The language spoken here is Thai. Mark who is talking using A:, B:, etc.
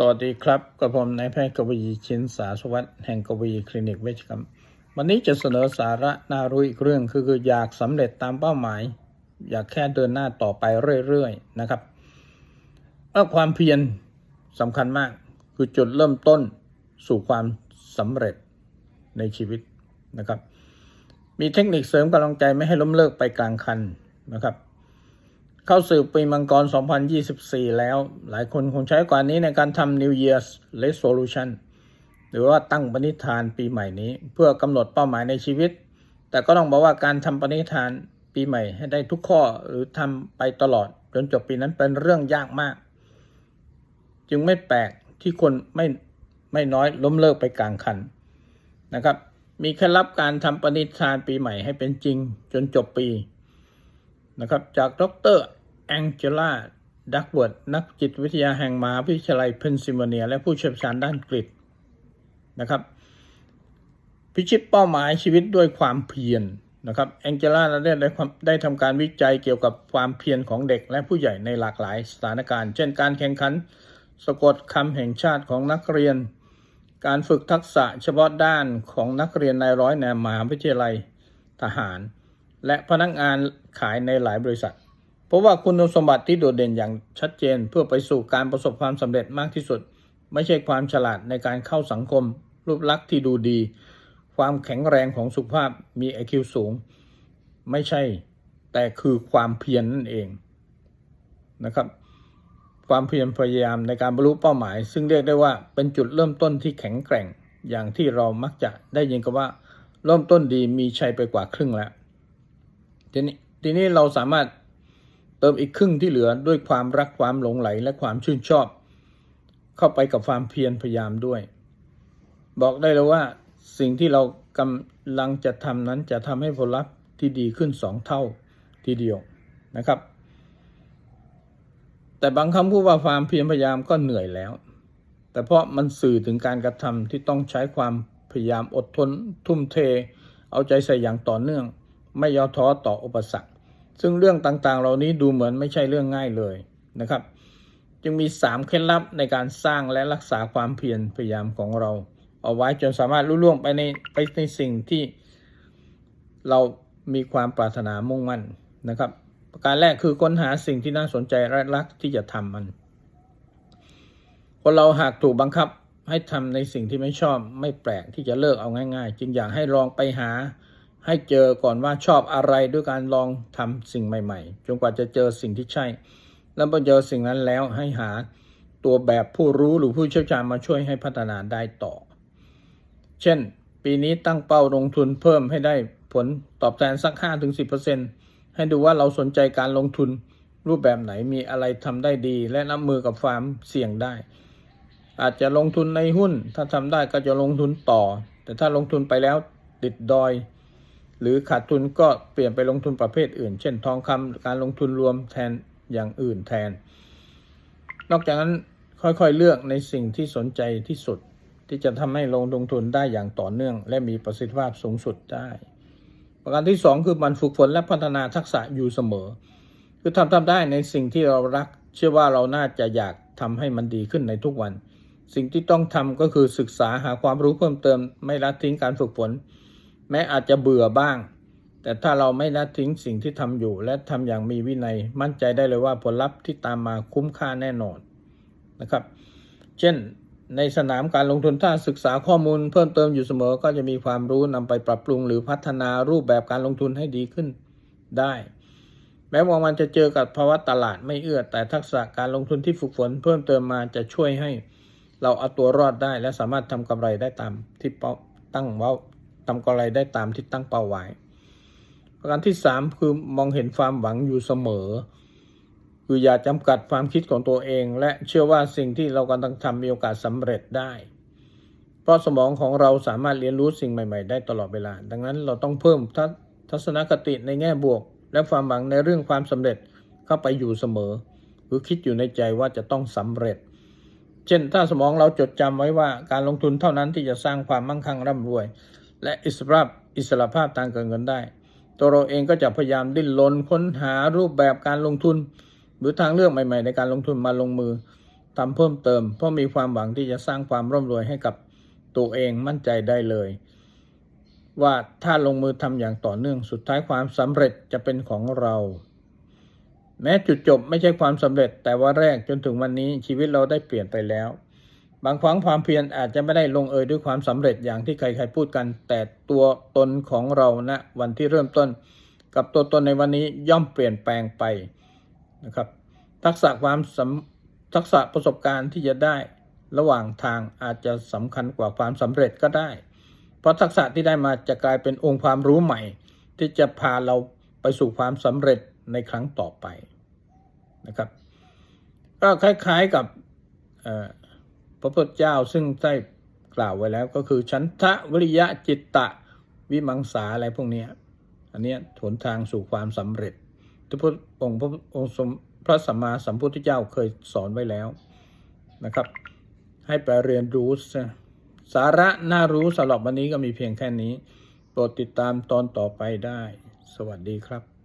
A: สวัสดีครับกับผมนายแพทย์กวีชินสาสวัสดิ์แห่งกวีคลินิกเวชกรรม วันนี้จะเสนอสาระน่ารู้อีกเรื่องคือคืออยากสำเร็จตามเป้าหมาย อยากแค่เดินหน้าต่อไปเรื่อยๆนะครับว่าความเพียรสำคัญมากคือจุดเริ่มต้นสู่ความสำเร็จในชีวิตนะครับ มีเทคนิคเสริมกำลังใจไม่ให้ล้มเลิกไปกลางคันนะครับ เข้าสู่ปีมังกร 2024 แล้ว หลายคนคงใช้กว่านี้ในการทำ New Year's Resolution หรือว่าตั้งปณิธานปีใหม่นี้ เพื่อกำหนดเป้าหมายในชีวิต แต่ก็ต้องบอกว่าการทำปณิธานปีใหม่ให้ได้ทุกข้อหรือทำไปตลอด จนจบปีนั้นเป็นเรื่องยากมาก จึงไม่แปลกที่คนไม่ไม่น้อยล้มเลิกไปกลางคันนะครับ มีเคล็ดลับการทำปณิธานปีใหม่ให้เป็นจริงจนจบปีนะครับ จากดร แองเจล่าดักเวิร์ดนักจิตวิทยาแห่งมหาวิทยาลัยเพนซิลเวเนีย และผู้เชี่ยวชาญด้านกฤษนะครับ พิชิตเป้าหมายชีวิตด้วยความเพียรนะครับแองเจล่าได้ได้ได้ทำการวิจัยเกี่ยวกับความเพียรของเด็กและผู้ใหญ่ในหลากหลายสถานการณ์ เช่นการแข่งขันสะกดคำแห่งชาติของนักเรียน การฝึกทักษะเฉพาะด้านของนักเรียนในร้อยแนมหาวิทยาลัยทหาร และพนักงานขายในหลายบริษัท เพราะว่าคุณสมบัติที่โดดเด่นอย่างชัดเจนเพื่อไปสู่การประสบความสำเร็จมากที่สุด ไม่ใช่ความฉลาดในการเข้าสังคม รูปลักษณ์ที่ดูดี ความแข็งแรงของสุขภาพมี IQ สูง ไม่ใช่ แต่คือความเพียรนนั่นเองนะครับความเพียรพยายามในการบรรลุเป้าหมาย ซึ่งเรียกได้ว่าเป็นจุดเริ่มต้นที่แข็งแกร่งอย่างที่เรามักจะได้ยินกันว่าเริ่มต้นดีมีชัยไปกว่าครึ่งแล้วทีนี้ทีนี้เราสามารถ เติมอีกครึ่งที่เหลือด้วยความรักความหลงไหลและความชื่นชอบ เข้าไปกับความเพียรพยายามด้วย บอกได้เลยว่าสิ่งที่เรากำลังจะทำนั้นจะทำให้ผลลัพธ์ที่ดีขึ้นสองเท่าทีเดียวนะครับ แต่บางคำพูดว่าความเพียรพยายามก็เหนื่อยแล้ว แต่เพราะมันสื่อถึงการกระทำที่ต้องใช้ความพยายามอดทนทุ่มเท เอาใจใส่อย่างต่อเนื่อง ไม่ย่อท้อต่ออุปสรรค ซึ่งเรื่องต่างๆ เหล่านี้ดูเหมือนไม่ใช่เรื่องง่ายเลยนะครับ จึงมี 3 เคล็ดลับในการสร้างและรักษาความเพียรพยายามของเรา เอาไว้จนสามารถลุล่วงไปในไปในสิ่งที่เรามีความปรารถนามุ่งมั่นนะครับ ประการแรกคือค้นหาสิ่งที่น่าสนใจและรักที่จะทำมัน คนเราหากถูกบังคับให้ทำในสิ่งที่ไม่ชอบไม่แปลกที่จะเลิกเอาง่าย ๆ จึงอยากให้ลองไปหา ให้เจอก่อนว่าชอบอะไรด้วยการลองทำสิ่งใหม่ ๆ จนกว่าจะเจอสิ่งที่ใช่ แล้วพอเจอสิ่งนั้นแล้วให้หาตัวแบบผู้รู้หรือผู้เชี่ยวชาญมาช่วยให้พัฒนาได้ต่อ เช่น ปีนี้ตั้งเป้าลงทุนเพิ่มให้ได้ผลตอบแทนสัก 5-10%ให้ดูว่าเราสนใจการลงทุนรูปแบบไหนมีอะไรทำได้ดี และรับมือกับความเสี่ยงได้ อาจจะลงทุนในหุ้น ถ้าทำได้ก็จะลงทุนต่อ แต่ถ้าลงทุนไปแล้วติดดอย หรือขาดทุนก็เปลี่ยนไปลงทุนประเภทอื่น เช่นทองคำการลงทุนรวมแทนอย่างอื่นแทน นอกจากนั้นค่อยๆเลือกในสิ่งที่สนใจที่สุด ที่จะทำให้ลงลงทุนได้อย่างต่อเนื่อง และมีประสิทธิภาพสูงสุดได้ ประการที่ 2 คือมันฝึกฝนและพัฒนาทักษะอยู่เสมอ คือทำทำได้ในสิ่งที่เรารัก เชื่อว่าเราน่าจะอยากทำให้มันดีขึ้นในทุกวัน สิ่งที่ต้องทำก็คือศึกษาหาความรู้เพิ่มเติม ไม่ละทิ้งการฝึกฝน แม้อาจจะเบื่อบ้าง แต่ถ้าเราไม่ละทิ้งสิ่งที่ทำอยู่ และทำอย่างมีวินัย มั่นใจได้เลยว่าผลลัพธ์ที่ตามมาคุ้มค่าแน่นอนนะครับ เช่นในสนามการลงทุนถ้าศึกษาข้อมูลเพิ่มเติมอยู่เสมอก็จะมีความรู้นำไปปรับปรุงหรือพัฒนารูปแบบการลงทุนให้ดีขึ้นได้ แม้ว่ามันจะเจอกับภาวะตลาดไม่เอื้อ แต่ทักษะการลงทุนที่ฝึกฝนเพิ่มเติมมาจะช่วยให้เราเอาตัวรอดได้ และสามารถทำกำไรได้ตามที่ตั้งเป้า ทำกำไรได้ตามที่ตั้งเป้าไว้ประการที่ 3 คือมองเห็นความหวังอยู่เสมอ คืออย่าจำกัดความคิดของตัวเอง และเชื่อว่าสิ่งที่เรากำลังทำมีโอกาสสำเร็จได้ เพราะสมองของเราสามารถเรียนรู้สิ่งใหม่ ๆ ได้ตลอดเวลา ดังนั้นเราต้องเพิ่มทัศทัศนคติในแง่บวก และความหวังในเรื่องความสำเร็จเข้าไปอยู่เสมอ หรือคิดอยู่ในใจว่าจะต้องสำเร็จ เช่นถ้าสมองเราจดจำไว้ว่าการลงทุนเท่านั้นที่จะสร้างความมั่งคั่งร่ำรวย และอิสรภาพอิสระภาพทางการเงินได้ ตัวเราเองก็จะพยายามดิ้นรนค้นหารูปแบบการลงทุน หรือทางเลือกใหม่ ๆ ในการลงทุนมาลงมือทำเพิ่มเติม เพราะมีความหวังที่จะสร้างความร่ำรวยให้กับตัวเองมั่นใจได้เลย ว่าถ้าลงมือทำอย่างต่อเนื่องสุดท้ายความสำเร็จจะเป็นของเรา แม้จุดจบไม่ใช่ความสำเร็จ แต่ว่าแรกจนถึงวันนี้ชีวิตเราได้เปลี่ยนไปแล้ว บางครั้งความเพียรอาจจะไม่ได้ลงเอยด้วยความสำเร็จอย่างที่ใครๆพูดกัน แต่ตัวตนของเราณนะวันที่เริ่มต้น กับตัวตนในวันนี้ย่อมเปลี่ยนแปลงไปนะครับ ทักษะความสำทักษะประสบการณ์ที่จะได้ระหว่างทางอาจจะสำคัญกว่าความสำเร็จก็ได้ เพราะทักษะที่ได้มาจะกลายเป็นองค์ความรู้ใหม่ ที่จะพาเราไปสู่ความสำเร็จในครั้งต่อไปนะครับ ก็คล้ายๆกับเอ่อ พระพุทธเจ้าซึ่งได้กล่าวไว้แล้วก็คือฉันทะวิริยะจิตตะวิมังสาอะไรพวกนี้อันนี้หนทางสู่ความสำเร็จที่พระองค์พระองค์สมพระสัมมาสัมพุทธเจ้าเคยสอนไว้แล้วนะครับ ให้ไปเรียนรู้สาระน่ารู้สำหรับวันนี้ก็มีเพียงแค่นี้ โปรดติดตามตอนต่อไปได้ สวัสดีครับ